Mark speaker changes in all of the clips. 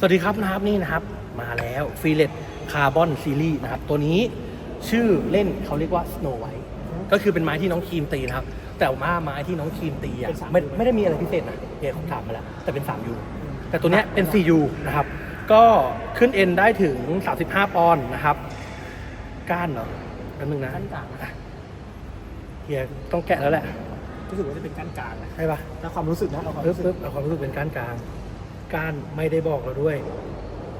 Speaker 1: สวัสดีครับนะครับนี่นะครับมาแล้วฟีเลตคาร์บอนซีรีส์นะครับ ตัวนี้ชื่อเล่นเขาเรียกว่า Snow White ก็คือเป็นไม้ที่น้องครีมตีนะครับ แต่ว่าไม้ที่น้องครีมตีอะ
Speaker 2: เป็น 3U
Speaker 1: ไม่ไม่ได้มีอะไรพิเศษนะเดี๋ยวผมถามมาแล้ว แต่เป็น 3U แต่ตัวเนี้ยเป็น 4U นะครับ ก็ขึ้นเอ็นได้ถึง 35 ปอนด์นะครับ ก้านเหรอแป๊บนึงนะ
Speaker 2: ก้านกลางนะ
Speaker 1: เฮียต้องแกะแล้วแหละ
Speaker 2: รู้สึกว่าจะเป็นก้านกลางนะ
Speaker 1: ใช่ปะ
Speaker 2: แล้วความรู้สึกนะเอาความ
Speaker 1: ปึ๊บ
Speaker 2: รู้สึก
Speaker 1: ปึ๊บเอาความรู้สึกเป็นก้านกลาง ก้านไม่ได้บอกเราด้วย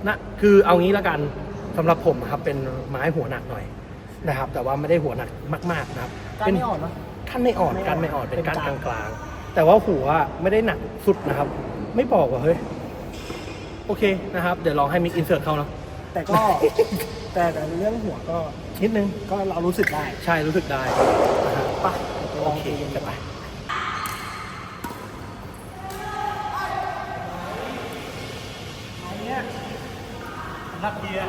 Speaker 1: นะคือเอางี้ละกันสำหรับผมอะครับเป็นไม้หัวหนักหน่อยนะครับ แต่ว่าไม่ได้หัวหนักมาก ๆนะครับ
Speaker 2: ก้าน
Speaker 1: เป็น
Speaker 2: ไม่อ่อนเนาะ
Speaker 1: ก้านไม่อ่อน
Speaker 2: ไม่อ่อน
Speaker 1: ก้านไม่อ่อนเป็น
Speaker 2: เป็น
Speaker 1: ก้าน
Speaker 2: ก
Speaker 1: ก
Speaker 2: ลา
Speaker 1: ลางงๆ แต่ว่าหัวไม่ได้หนักสุดนะครับ ไม่บอกว่าเฮ้ยโอเคนะครับ เดี๋ยวลองให้มิกอินเสิร์ตเขาเนาะ
Speaker 2: แต่ก็แต่แต่เรื่องหัวก็
Speaker 1: นิดนึง
Speaker 2: ก็เรารู้สึกได้
Speaker 1: ใช่รู้สึกได้นะฮะ
Speaker 2: ปะไปล
Speaker 1: โอ
Speaker 2: อง
Speaker 1: เค
Speaker 2: ดูกัน
Speaker 1: จะไป สำ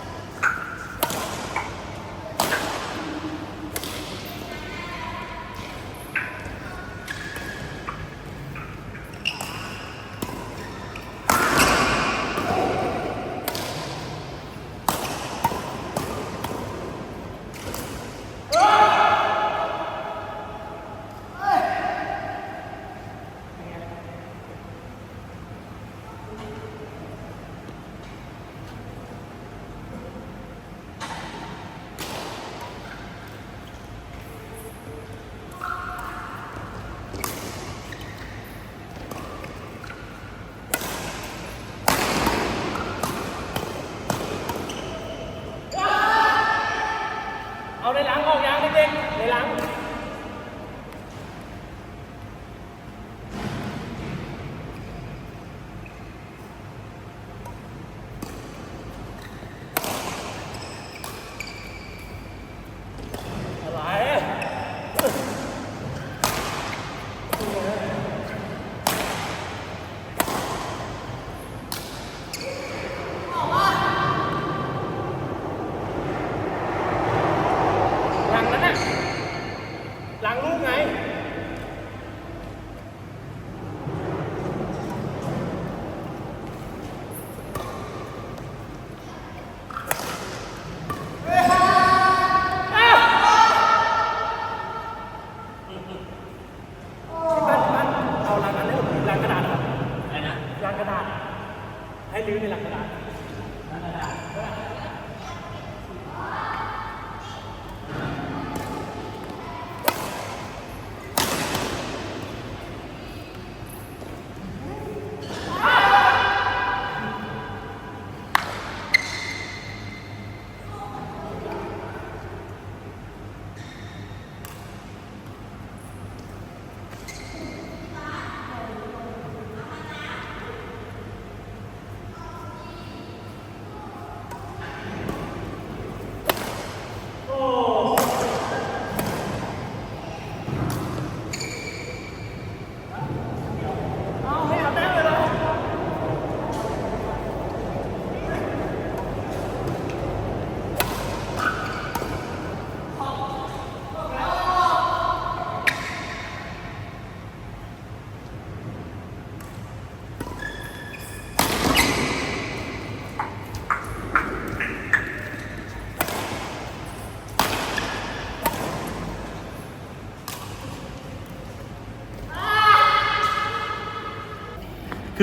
Speaker 1: ในหลัง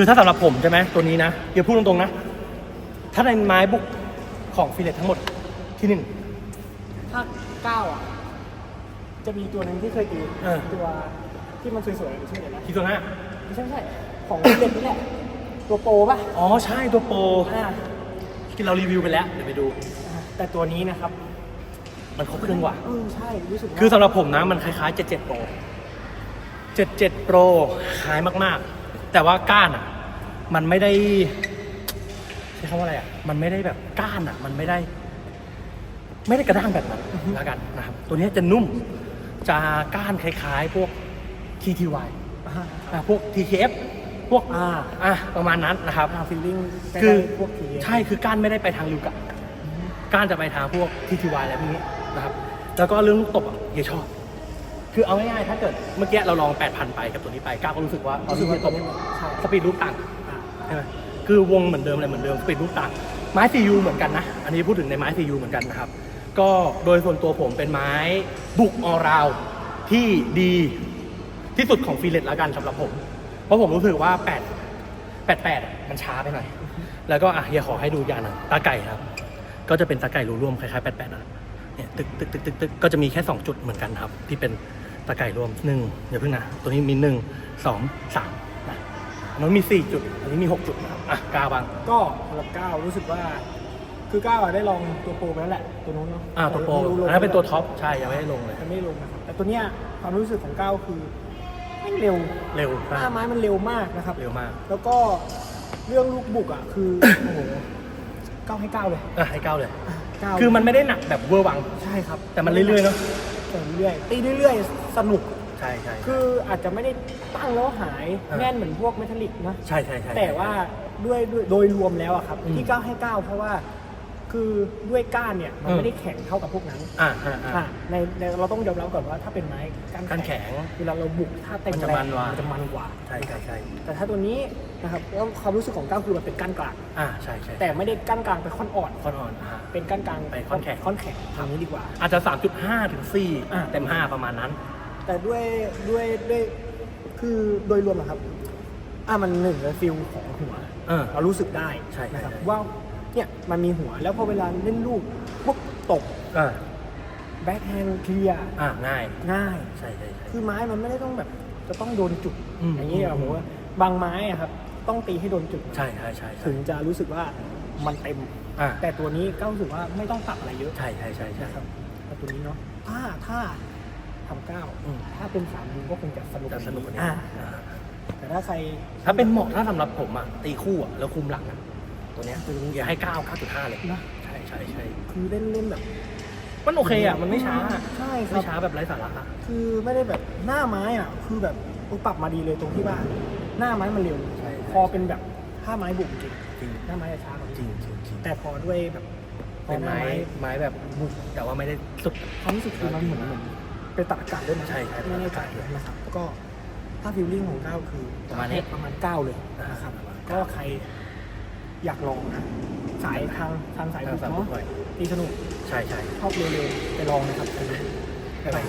Speaker 1: คือถ้าสำหรับผมใช่ไหมตัวนี้นะเดี๋ยวพูดตรงๆนะ ถ้าในไม้บุกของฟิเลตทั้งหมดที่หนึ่ง
Speaker 2: ถ้าเก้าอะ จะมีตัวหนึ่งที่เคยตี
Speaker 1: เออ
Speaker 2: ตัวที่มันสวยๆชื่ออะไรนะ
Speaker 1: ที่ตัวหน้า
Speaker 2: ไม่ใช่ไม่ใช่ของเด็กนี่แหละ ตัวโปรป่ะ
Speaker 1: อ๋อใช่ตัวโปร
Speaker 2: อ่า
Speaker 1: ที่เรารีวิวไปแล้วเดี๋ยวไปดู
Speaker 2: แต่ตัวนี้นะครับ
Speaker 1: มันครบเครื่องกว่า
Speaker 2: เออใช่รู้สึกว่า
Speaker 1: คือสำหรับผมนะมันคล้ายๆ 77 Pro 77 Pro คล้ายมากๆ แต่ว่าก้านอะ มันไม่ได้ใช้คำว่าอะไรอะ มันไม่ได้แบบก้านอะ มันไม่ได้ ไม่ได้กระด้างแบบนั้นแล้วกันนะครับ ตัวเนี้ยจะนุ่ม จะก้านคล้ายๆ พวก TTY
Speaker 2: อ่า
Speaker 1: อะพวก TKF พวก
Speaker 2: อ่า
Speaker 1: อะประมาณนั้นนะครับ
Speaker 2: อ่าฟีลลิ่ง
Speaker 1: คือ
Speaker 2: พวกที
Speaker 1: ใช่คือก้านไม่ได้ไปทางลิวกะก้านจะไปทางพวก TTY อะไรพวกนี้นะครับ แล้วก็เรื่องลูกตบอะเฮียชอบ คือเอาง่ายๆ ถ้าเกิดเมื่อกี้เราลอง 8,000 ไปกับตัวนี้ไปก้าวก็รู้สึกว่าเอา
Speaker 2: รู้สึ
Speaker 1: ที่
Speaker 2: กว่า
Speaker 1: เฮียตบ
Speaker 2: ตัวนี้ใช่
Speaker 1: สปีดลูกต่าง
Speaker 2: อ่า
Speaker 1: ใช่ไหมคือวงเหมือนเดิมอะไรเหมือนเดิมสปีดลูกต่าง ไม้ CU เหมือนกันนะ อันนี้พูดถึงในไม้ CU เหมือนกันนะครับ ก็โดยส่วนตัวผมเป็นไม้บุกออราวที่ดีที่สุดของฟีเลตแล้วกันสำหรับผม เพราะผมรู้สึกว่า 8 8 8อะมันช้าไปหน่อย แล้วก็อะเฮียขอให้ดูอย่างหนึงตาไก่ครับ ก็จะเป็นตาไก่รูร่วมคล้ายๆ 88นะเนี่ยตึกตึกตึกตึกตึกก็จะมีแค่ 2 จุดเหมือนกันครับ ที่เป็น ตาไก่รวมหนึ่งอย่าเพิ่งนะ ตัวนี้มีหนึ่งสองสามนะอันนั้นมี4จุด อันนี้มี6จุดนะครับอะกล้าบ้าง
Speaker 2: ก็สำหรับก้าวรู้สึกว่า คือก้าวอะได้ลองตัวโปรไปแล้วแหละ ตัวนู้นเนาะ
Speaker 1: อ่าตัวโปร
Speaker 2: ไม่ลง
Speaker 1: อันนั้นเป็นตัวท็อป ใช่ ยังไม่ได้ลงเลย
Speaker 2: มันไม่ลงนะครับแต่ตัวเนี้ยความรู้สึกของก้าวคือไม่งเร็ว
Speaker 1: เร็ว
Speaker 2: หน้าไม้มันเร็วมากนะครับ
Speaker 1: เร็วมาก
Speaker 2: แล้วก็เรื่องลูกบุกอะคือ โอ้โหก้าวให้ก้าวเลย
Speaker 1: อะให้ก้าวเลย
Speaker 2: ก้าว
Speaker 1: คือมันไม่ได้หนักแบบเวอร์วัง
Speaker 2: ใช่ครับ
Speaker 1: แต่มันเรื่อยๆเนาะ
Speaker 2: แต่เรื่อยๆตีเรื่อยๆ สนุก
Speaker 1: ใช่ใช่
Speaker 2: คืออาจจะไม่ได้ตั้งแล้วหาย
Speaker 1: อ่า
Speaker 2: แน่นเหมือนพวกเมทัลลิกนะ
Speaker 1: ใช่ใช่ใช่
Speaker 2: แต่ว่าด้วยด้วยโดยรวมแล้วอะครับ
Speaker 1: อืม
Speaker 2: ที่ก้าวให้ก้าวเพราะว่า คือด้วยก้านเนี่ยมัน
Speaker 1: อืม
Speaker 2: ไม่ได้แข็งเท่ากับพวกนั้น
Speaker 1: อ่าอ่าอ่า
Speaker 2: อะในในเราต้องยอมรับก่อนว่าถ้าเป็นไม้ก้าน
Speaker 1: ก้านแข็ง
Speaker 2: เวลาเราบุกถ้าเต็ม
Speaker 1: มันจะ
Speaker 2: แร
Speaker 1: มั
Speaker 2: ง
Speaker 1: นกว่ามั
Speaker 2: นจะมันกว่า
Speaker 1: ใช่ใช่ใช่
Speaker 2: แต่ถ้าตัวนี้นะครับแล้วความรู้สึกของก้าวคือมันเป็นก้านกลาง
Speaker 1: อ่าใช่ใช่
Speaker 2: แต่ไม่ได้ก้านกลางไปค่อนอ่อน
Speaker 1: คอนออนอ่า
Speaker 2: เป็นก้านกลาง
Speaker 1: ไปค่อนแข็ง
Speaker 2: ค่อนแข็งทางนี้ดีกว่า
Speaker 1: อาจจะ 3.5 ถึง
Speaker 2: อ่า
Speaker 1: 4 เต็ม 5 ประมาณนั้น
Speaker 2: แต่ด้วยด้วยด้วยคือโดยรวมอะครับ อะมันหนึ่งเลยฟิลของหัว
Speaker 1: เออ
Speaker 2: เรารู้สึกได้
Speaker 1: ใช่ใช่
Speaker 2: นะครับ
Speaker 1: ใช่
Speaker 2: ว่า เนี่ยมันมีหัวแล้วพอเวลาเล่นลูกปุ๊บตก
Speaker 1: อ่า
Speaker 2: แบ็คแฮนด์เคลียร์
Speaker 1: อ่าง่าย
Speaker 2: ง่าย
Speaker 1: ใช่ใช่ใช่
Speaker 2: คือไม้มันไม่ได้ต้องแบบจะต้องโดนจุด
Speaker 1: อืม
Speaker 2: อย่างนี้อะ
Speaker 1: อืม
Speaker 2: ผมว่าบางไม้อะครับ ต้องตีให้โดนจุด
Speaker 1: ใช่ใช่ใช่ใช่
Speaker 2: ถึงจะรู้สึกว่ามันเต็ม
Speaker 1: อ่า
Speaker 2: แต่ตัวนี้ก็รู้สึกว่าไม่ต้องปรับอะไรเยอะ
Speaker 1: ใช่ใช่ใช่ใช่
Speaker 2: นะครับแต่ตัวนี้เนาะถ้าถ้าทำเก้า
Speaker 1: อืม
Speaker 2: ถ้าเป็นสามดูก็คงจะสนุก
Speaker 1: จะสนุกกว่านี้
Speaker 2: อ่า
Speaker 1: อ่า
Speaker 2: แต่ถ้าใคร
Speaker 1: ถ้าเป็นเหมาะถ้าสำหรับผมอะตีคู่อะแล้วคุมหลังอะ ตัวเนี้ยอย่าให้9 9.5เลย
Speaker 2: นะ
Speaker 1: ใช่ใช่ใช่
Speaker 2: คือเล่นเล่นแบบ
Speaker 1: มันโอเคอะมันไม่ช้า
Speaker 2: ใช่ครั
Speaker 1: ไม่
Speaker 2: บ
Speaker 1: ช้าแบบไร้สาระอะ
Speaker 2: คือไม่ได้แบบหน้าไม้อะ คือแบบปรับมาดีเลยตรงที่ว่า หน้าไม้มันเร็ว
Speaker 1: ใช่
Speaker 2: พอเป็นแบบถ้าไม้บุกจริง
Speaker 1: จริง
Speaker 2: หน้าไม้จะช้ากว่า
Speaker 1: จริงจริงจริง
Speaker 2: แต่พอด้วยแบบพอ
Speaker 1: เป็น
Speaker 2: หน้า
Speaker 1: ไม้
Speaker 2: ไม้
Speaker 1: ไม้แบบบุกแต่ว่าไม่ได้สุด
Speaker 2: ความรู้สึกคือมันเหมือนเหมือนเป็นตัดอากาศด้วยนะ
Speaker 1: ใช่ใช่
Speaker 2: ไม่แน่ใจนะครับแล้วก็ถ้าฟิลลิ่งของก้าวคือ
Speaker 1: ประมาณนี้
Speaker 2: ประมาณเก้าเลยนะครับ
Speaker 1: ประมาณ
Speaker 2: ก็ใคร อยากลองนะสายทางทางสายบุก
Speaker 1: ทางสายบุ
Speaker 2: เนาะ
Speaker 1: กหน่อย
Speaker 2: ตีสนุก
Speaker 1: ใช่ใช่
Speaker 2: ชอบเร็วๆไปลองนะครับอันนี้บ๊ายบาย